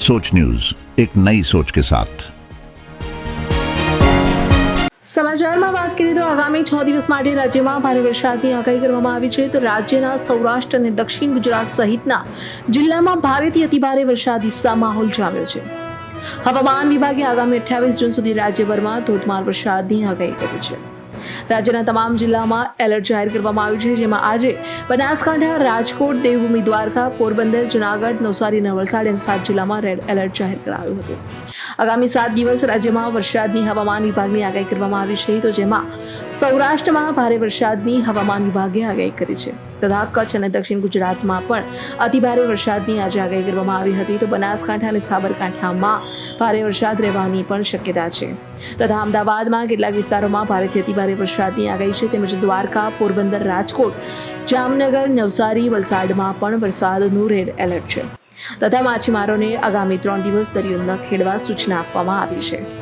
सोच न्यूज एक नई सोच के साथ સમાચારમાં વાત કરીએ તો આગામી છ દિવસ માટે રાજ્યમાં ભારે વરસાદની આગાહી કરવામાં આવી છે તો રાજ્યના સૌરાષ્ટ્ર અને દક્ષિણ ગુજરાત સહિતના જિલ્લામાં ભારેથી અતિભારે વરસાદી સા માહોલ જામ્યો છે હવામાન વિભાગે આગામી અઠ્યાવીસ જૂન સુધી રાજ્યભરમાં ધોધમાર વરસાદની આગાહી કરી છે રાજ્યના તમામ જિલ્લામાં એલર્ટ જાહેર કરવામાં આવ્યું છે, જેમાં આજે બનાસકાંઠા, રાજકોટ, દેવભૂમિ, દ્વારકા, પોરબંદર, જુનાગઢ, નવસારી અને વલસાડ એમ સાત જિલ્લામાં રેડ એલર્ટ જાહેર કરાયું હતું. આગામી સાત દિવસ રાજ્યમાં વરસાદની હવામાન વિભાગની આગાહી કરવામાં આવી છે, તો જેમાં સૌરાષ્ટ્રમાં ભારે વરસાદની હવામાન વિભાગે આગાહી કરી છે. તથા કચ્છ અને દક્ષિણ ગુજરાતમાં પણ અતિભારે વરસાદની આજે આગાહી કરવામાં આવી હતી તો બનાસકાંઠા અને સાબરકાંઠામાં ભારે વરસાદ રહેવાની પણ શક્યતા છે. તથા અમદાવાદમાં કેટલાક વિસ્તારોમાં ભારેથી અતિભારે વરસાદની આગાહી છે. તેમજ દ્વારકા, પોરબંદર, રાજકોટ, જામનગર, નવસારી, વલસાડમાં પણ વરસાદનું રેડ એલર્ટ છે. તથા માછીમારોને આગામી ત્રણ દિવસ દરિયો ન ખેડવા સૂચના આપવામાં આવી છે.